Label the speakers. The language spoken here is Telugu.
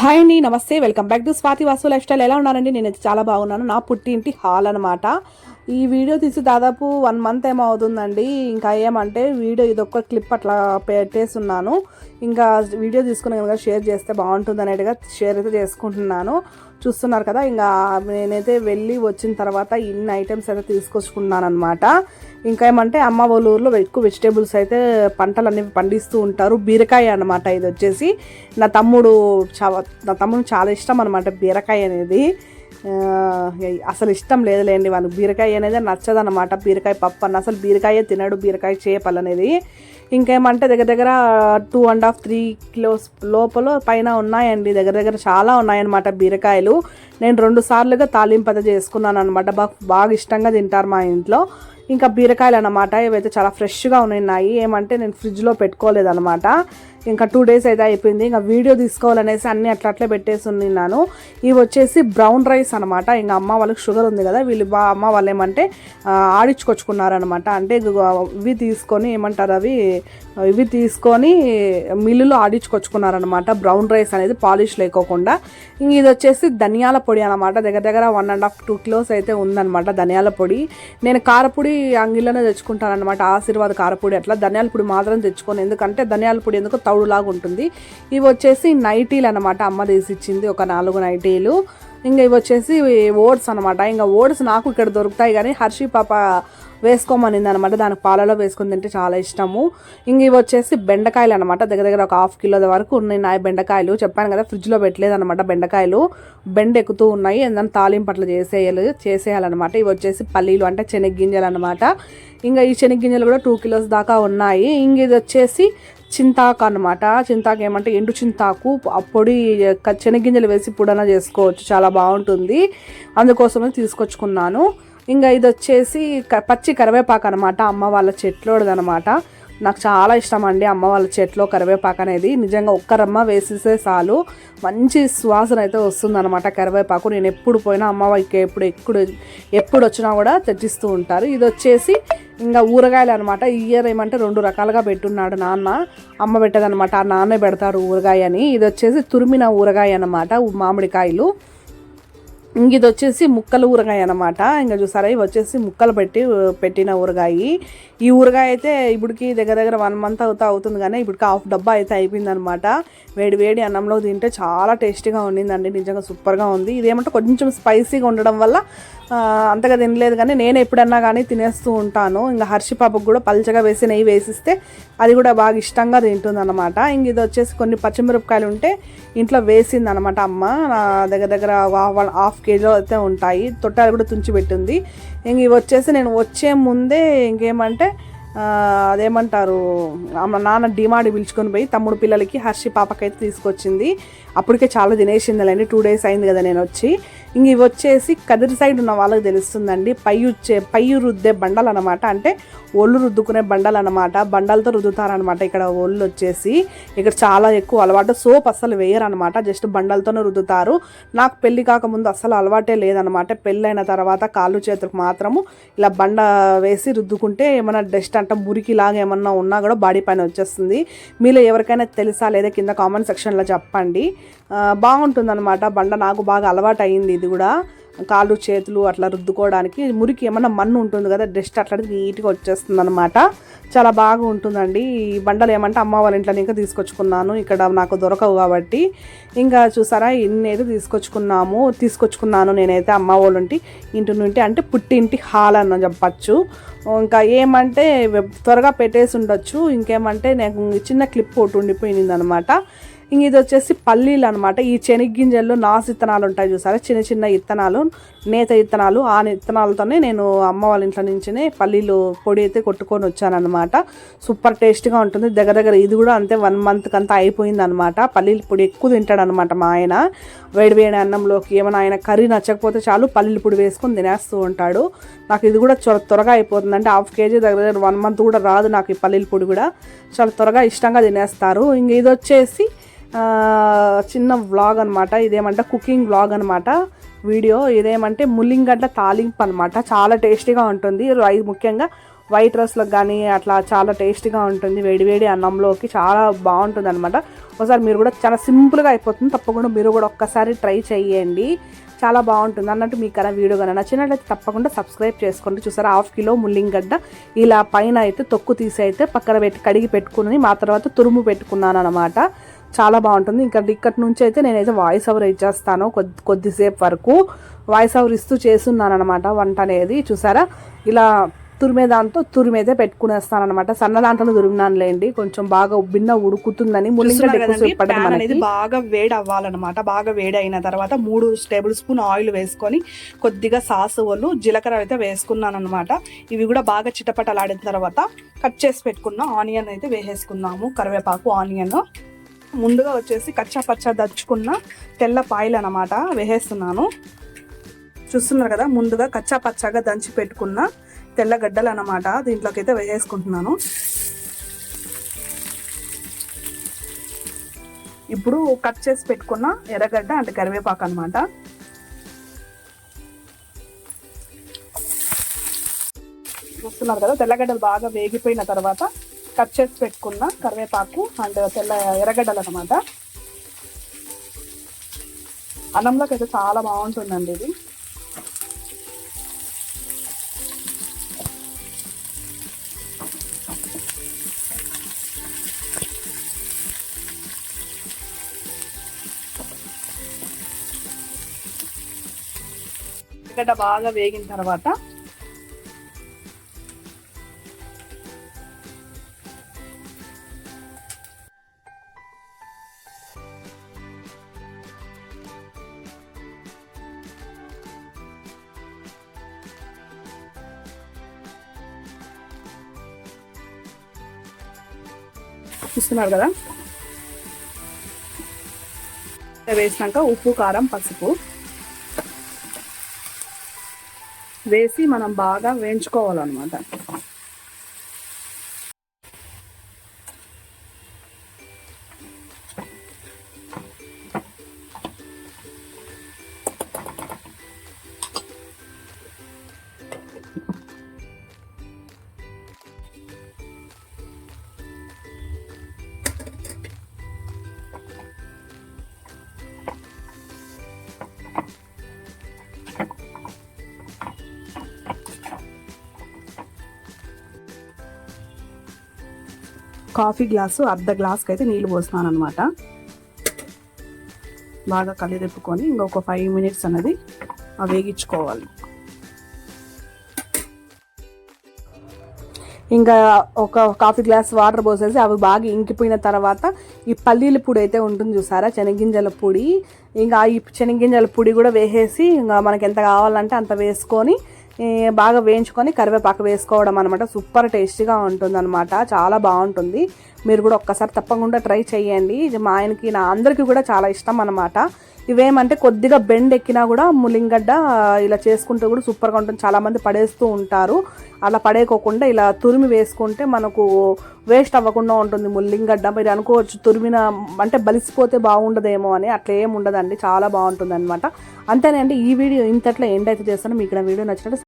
Speaker 1: హాయ్ అండి నమస్తే. Welcome back to Swathi Vasu lifestyle. ఎలా ఉన్నారండి? నేను చాలా బాగున్నాను. నా పుట్టింటి హాల్ అనమాట ఈ వీడియో తీసి దాదాపు వన్ మంత్ ఏమో అవుతుందండి. ఇంకా ఏమంటే వీడియో ఇదొక్క క్లిప్ అట్లా పెట్టేస్తున్నాను. ఇంకా వీడియో తీసుకుని కనుక షేర్ చేస్తే బాగుంటుంది అనేట్టుగా షేర్ అయితే చేసుకుంటున్నాను. చూస్తున్నారు కదా ఇంకా నేనైతే వెళ్ళి వచ్చిన తర్వాత ఇన్ని ఐటమ్స్ అయితే తీసుకొచ్చుకున్నాను అనమాట ఇంకా ఏమంటే అమ్మ వాళ్ళ ఊర్లో ఎక్కువ వెజిటేబుల్స్ అయితే పంటలన్నీ పండిస్తూ ఉంటారు. బీరకాయ అనమాట ఇది వచ్చేసి. నా తమ్ముడు చా- నా తమ్ముడు చాలా ఇష్టం అనమాట బీరకాయ అనేది. అసలు ఇష్టం లేదులేండి వానికి. బీరకాయ అనేది నచ్చదన్నమాట. బీరకాయ పప్పు అన్న అసలు బీరకాయ తినడు బీరకాయ చేపలు అనేది. ఇంకేమంటే దగ్గర దగ్గర two and half three kilos లోపల పైన ఉన్నాయండి. దగ్గర దగ్గర చాలా ఉన్నాయన్నమాట బీరకాయలు. నేను రెండు సార్లుగా తాలింపద చేసుకున్నాను అనమాట బాగా బాగా ఇష్టంగా తింటారు మా ఇంట్లో. ఇంకా బీరకాయలు అనమాట ఇవైతే చాలా ఫ్రెష్గా ఉన్నాయి. ఏమంటే నేను ఫ్రిడ్జ్లో పెట్టుకోలేదనమాట ఇంకా టూ డేస్ అయితే అయిపోయింది. ఇంకా వీడియో తీసుకోవాలనేసి అన్ని అట్లా అట్లే పెట్టేసి ఉన్నాను. ఇవి వచ్చేసి బ్రౌన్ రైస్ అనమాట ఇంకా అమ్మ వాళ్ళకి షుగర్ ఉంది కదా వీళ్ళు బా అమ్మ వాళ్ళు ఏమంటే ఆడించుకొచ్చుకున్నారనమాట అంటే ఇవి తీసుకొని ఏమంటారు అవి? ఇవి తీసుకొని మిల్లులో ఆడించుకొచ్చుకున్నారనమాట బ్రౌన్ రైస్ అనేది పాలిష్ లేకోకుండా. ఇంక ఇది వచ్చేసి ధనియాల పొడి అనమాట దగ్గర దగ్గర one and half two kilos అయితే ఉందన్నమాట ధనియాల పొడి. నేను కారపొడి అంగిల్లోనే తెచ్చుకుంటాను అనమాట ఆశీర్వాద కారపొడి అట్లా ధనియాల పొడి మాత్రం తెచ్చుకోను. ఎందుకంటే ధనియాల పొడి ఎందుకు తౌడులాగా ఉంటుంది ఇవి వచ్చేసి నైటీలు అనమాట అమ్మ తీసి ఇచ్చింది ఒక నాలుగు నైటీలు. ఇంకా ఇవి వచ్చేసి ఓట్స్ అనమాట ఇంకా ఓట్స్ నాకు ఇక్కడ దొరుకుతాయి కానీ హర్షి పాప వేసుకోమనింది అనమాట దానికి పాలలో వేసుకుని తింటే చాలా ఇష్టము. ఇంక ఇవి వచ్చేసి బెండకాయలు అనమాట దగ్గర దగ్గర ఒక హాఫ్ కిలో వరకు ఉన్నాయి నా బెండకాయలు. చెప్పాను కదా ఫ్రిడ్జ్లో పెట్టలేదు అనమాట బెండకాయలు. బెండ ఎక్కుతూ ఉన్నాయి. ఏదైనా తాలింపు అట్లా చేసేయాలి చేసేయాలన్నమాట. ఇవి వచ్చేసి పల్లీలు అంటే శనగ్గింజలు అనమాట ఇంకా ఈ శనగ్గింజలు కూడా టూ కిలోస్ దాకా ఉన్నాయి. ఇంక ఇది వచ్చేసి చింతాకు అనమాట చింతాకు ఏమంటే ఎండు చింతాకు ఆ పొడి శనగింజలు వేసి పొడన చేసుకోవచ్చు. చాలా బాగుంటుంది. అందుకోసమే తీసుకొచ్చుకున్నాను. ఇంకా ఇది వచ్చేసి పచ్చి కరివేపాకు అనమాట అమ్మ వాళ్ళ చెట్లోడదనమాట నాకు చాలా ఇష్టం అండి అమ్మ వాళ్ళ చెట్లో కరివేపాకు అనేది. నిజంగా ఒక్క రమ్మ వేసేసే చాలు. మంచి సువాసన అయితే వస్తుందన్నమాట కరివేపాకు. నేను ఎప్పుడు పోయినా అమ్మ వాళ్ళకి ఎప్పుడు ఎప్పుడు ఎప్పుడు వచ్చినా కూడా తెచ్చిస్తూ ఉంటారు. ఇది వచ్చేసి ఇంకా ఊరగాయలు అనమాట ఈ ఇయర్ ఏమంటే రెండు రకాలుగా పెట్టున్నాడు నాన్న. అమ్మ పెట్టదనమాట ఆ నాన్నే పెడతారు ఊరగాయ అని. ఇది వచ్చేసి తురిమిన ఊరగాయ అనమాట మామిడికాయలు. ఇది వచ్చేసి ముక్కల ఊరగాయ అనమాట ఇంకా చూసారా ఇవి వచ్చేసి ముక్కలు పెట్టి పెట్టిన ఊరగాయ. ఈ ఊరగాయ అయితే ఇప్పటికి దగ్గర దగ్గర వన్ మంత్ అవుతా అవుతుంది కానీ ఇప్పటికి హాఫ్ డబ్బా అయితే అయిపోయింది అనమాట వేడి వేడి అన్నంలో తింటే చాలా టేస్టీగా ఉండిందండి నిజంగా సూపర్గా ఉంది. ఇదేమంటే కొంచెం స్పైసీగా ఉండడం వల్ల అంతగా తినలేదు కానీ నేను ఎప్పుడన్నా కానీ తినేస్తూ ఉంటాను. ఇంకా హర్షి పాపకు కూడా పల్చగా వేసి నెయ్యి వేసిస్తే అది కూడా బాగా ఇష్టంగా తింటుంది అనమాట ఇంక ఇది వచ్చేసి కొన్ని పచ్చిమిరపకాయలు ఉంటే ఇంట్లో వేసింది అనమాట అమ్మ. నా దగ్గర దగ్గర వన్ హాఫ్ అయితే ఉంటాయి. తొట్టాలు కూడా తుంచి పెట్టింది. ఇంక ఇవి వచ్చేసి నేను వచ్చే ముందే ఇంకేమంటే అదేమంటారు మా నాన్న డిమాడి పిలుచుకొని పోయి తమ్ముడు పిల్లలకి హర్షి పాపకైతే తీసుకొచ్చింది. అప్పటికే చాలా తినేసిందిలేండి. టూ డేస్ అయింది కదా నేను వచ్చి. ఇంక ఇవి వచ్చేసి కదిరి సైడ్ ఉన్న వాళ్ళకి తెలుస్తుందండి. పై వచ్చే పై రుద్దే బండలు అనమాట అంటే ఒళ్ళు రుద్దుకునే బండలు అనమాట బండలతో రుద్దుతారనమాట ఇక్కడ ఒళ్ళు వచ్చేసి. ఇక్కడ చాలా ఎక్కువ అలవాటు సోప్ అస్సలు వేయరనమాట. జస్ట్ బండలతోనే రుద్దుతారు. నాకు పెళ్ళి కాకముందు అస్సలు అలవాటే లేదనమాట. పెళ్ళైన తర్వాత కాళ్ళు చేతులకు మాత్రము ఇలా బండ వేసి రుద్దుకుంటే ఏమైనా డస్ట్ అంటే మురికిలాగా ఏమన్నా ఉన్నా కూడా బాడీ పైన వచ్చేస్తుంది. మీలో ఎవరికైనా తెలుసా లేదా కింద కామెంట్ సెక్షన్లో చెప్పండి. బాగుంటుంది అనమాట బండ నాకు బాగా అలవాటు అయింది ఇది కూడా. కాళ్ళు చేతులు అట్లా రుద్దుకోవడానికి. మురికి ఏమన్నా మన్ను ఉంటుంది కదా డస్ట్ అట్లా నీట్గా వచ్చేస్తుంది అనమాట చాలా బాగా ఉంటుందండి. ఈ బండలు ఏమంటే అమ్మ వాళ్ళ ఇంట్లో ఇంకా తీసుకొచ్చుకున్నాను. ఇక్కడ నాకు దొరకవు కాబట్టి. ఇంకా చూసారా ఇన్ని అయితే తీసుకొచ్చుకున్నాము. తీసుకొచ్చుకున్నాను నేనైతే అమ్మ వాళ్ళ ఇంటి ఇంటి నుండి అంటే పుట్టింటి హాల్ అని చెప్పచ్చు. ఇంకా ఏమంటే త్వరగా పెట్టేసి ఉండొచ్చు. ఇంకేమంటే నాకు చిన్న క్లిప్ ఒకటి ఉండిపోయింది అనమాట ఇంక ఇది వచ్చేసి పల్లీలు అనమాట ఈ శనగ్గింజల్లో నాసు ఇత్తనాలు ఉంటాయి చూసారా? చిన్న చిన్న ఇత్తనాలు నేత ఇత్తనాలు. ఆ ఇత్తనాలతోనే నేను అమ్మ వాళ్ళ ఇంట్లో నుంచినే పల్లీలు పొడి అయితే కొట్టుకొని వచ్చానమాట సూపర్ టేస్ట్గా ఉంటుంది. దగ్గర దగ్గర ఇది కూడా అంతే వన్ మంత్కి అంతా అయిపోయింది అనమాట పల్లీల పొడి ఎక్కువ తింటాడు అనమాట మా ఆయన. వేడి వేడి అన్నంలోకి ఏమైనా ఆయన కర్రీ నచ్చకపోతే చాలు పల్లీల పొడి వేసుకొని తినేస్తూ ఉంటాడు. నాకు ఇది కూడా చాలా త్వరగా అయిపోతుంది అంటే హాఫ్ కేజీ దగ్గర దగ్గర వన్ మంత్ కూడా రాదు నాకు ఈ పల్లీల పొడి కూడా. చాలా త్వరగా ఇష్టంగా తినేస్తారు. ఇంక ఇది వచ్చేసి చిన్న వ్లాగ్ అనమాట ఇదేమంటే కుకింగ్ వ్లాగ్ అనమాట వీడియో ఇదేమంటే ముల్లింగడ్డ తాలింపు అనమాట చాలా టేస్టీగా ఉంటుంది. రైస్ ముఖ్యంగా వైట్ రైస్లకు కానీ అట్లా చాలా టేస్టీగా ఉంటుంది. వేడివేడి అన్నంలోకి చాలా బాగుంటుంది అనమాట ఒకసారి మీరు కూడా చాలా సింపుల్గా అయిపోతుంది. తప్పకుండా మీరు కూడా ఒక్కసారి ట్రై చేయండి. చాలా బాగుంటుంది. అన్నట్టు మీకు కన్నా వీడియో కానీ నచ్చినట్లయితే తప్పకుండా సబ్స్క్రైబ్ చేసుకోండి. చూసారా? హాఫ్ కిలో ముల్లింగడ్డ. ఇలా పైన అయితే తొక్కు తీసి అయితే పక్కన పెట్టి కడిగి పెట్టుకుని మా తర్వాత తురుము పెట్టుకున్నాను అనమాట చాలా బాగుంటుంది. ఇంకా ఇక్కడి నుంచి అయితే నేనైతే వాయిస్ ఓవర్ ఇచ్చేస్తాను కొద్ది కొద్దిసేపు వరకు వాయిస్ ఓవర్ ఇస్తూ చేస్తున్నాను అనమాట వంట అనేది. చూసారా? ఇలా తురిమే దాంతో తురిమైతే పెట్టుకునేస్తాను అనమాట సన్న దాంట్లో తురిమినానులేండి. కొంచెం బాగా ఉబ్బిన్న ఉడుకుతుందని
Speaker 2: అనేది బాగా వేడి అవ్వాలన్నమాట బాగా వేడి అయిన తర్వాత మూడు టేబుల్ స్పూన్ ఆయిల్ వేసుకొని కొద్దిగా సాసువలు జీలకర్ర అయితే వేసుకున్నాను అనమాట ఇవి కూడా బాగా చిటపటలాడిన తర్వాత కట్ చేసి పెట్టుకున్న ఆనియన్ అయితే వేసేసుకున్నాము కరివేపాకు ఆనియన్. ముందుగా వచ్చేసి కచ్చా పచ్చా దచ్చుకున్న తెల్ల పాయలు అనమాట వేసేస్తున్నాను. చూస్తున్నారు కదా ముందుగా కచ్చా పచ్చాగా దంచి పెట్టుకున్న తెల్లగడ్డలు అనమాట దీంట్లోకి అయితే వేసేసుకుంటున్నాను. ఇప్పుడు కట్ చేసి పెట్టుకున్న ఎర్రగడ్డ అంటే కరివేపాకు అనమాట చూస్తున్నారు కదా తెల్లగడ్డలు బాగా వేగిపోయిన తర్వాత కట్ చేసి పెట్టుకున్న కరివేపాకు అండ్ తెల్ల ఎర్రగడ్డలు అనమాట అన్నంలోకి అయితే చాలా బాగుంటుందండి ఇది. ఎర్రగడ్డ బాగా వేగిన తర్వాత చూస్తున్నారు కదా? వేసినాక ఉప్పు కారం పసుపు. వేసి మనం బాగా వేయించుకోవాలన్నమాట. కాఫీ గ్లాసు అర్ధ గ్లాస్కి అయితే నీళ్ళు పోస్తున్నాను అనమాట బాగా కలిదిప్పుకొని ఇంకొక ఫైవ్ మినిట్స్ అనేది వేగించుకోవాలి.
Speaker 1: ఇంకా ఒక కాఫీ గ్లాస్ వాటర్ పోసేసి అవి బాగా ఇంకిపోయిన తర్వాత ఈ పల్లీల పొడి అయితే ఉంటుంది చూసారా? శనగింజల పొడి. ఇంకా ఈ శనగింజల పొడి కూడా వేసేసి ఇంకా మనకి ఎంత కావాలంటే అంత వేసుకొని బాగా వేయించుకొని కరివేపాకు వేసుకోవడం అనమాట సూపర్ టేస్టీగా ఉంటుంది అనమాట చాలా బాగుంటుంది. మీరు కూడా ఒక్కసారి తప్పకుండా ట్రై చేయండి. ఇది మా ఆయనకి నా అందరికీ కూడా చాలా ఇష్టం అనమాట ఇవేమంటే కొద్దిగా బెండ్ ఎక్కినా కూడా ములింగడ్డ ఇలా చేసుకుంటే కూడా సూపర్గా ఉంటుంది. చాలామంది పడేస్తూ ఉంటారు. అలా పడేయకోకుండా ఇలా తురిమి వేసుకుంటే మనకు వేస్ట్ అవ్వకుండా ఉంటుంది ముల్లింగడ్డ. మీరు అనుకోవచ్చు తురిమిన అంటే బలిసిపోతే బాగుండదేమో అని అట్లా ఏం ఉండదండి. చాలా బాగుంటుంది అనమాట అంతేనండి ఈ వీడియో ఇంతట్లో ఎండ్ అయితే చేస్తాను. మీకు నా వీడియో నచ్చినట్టు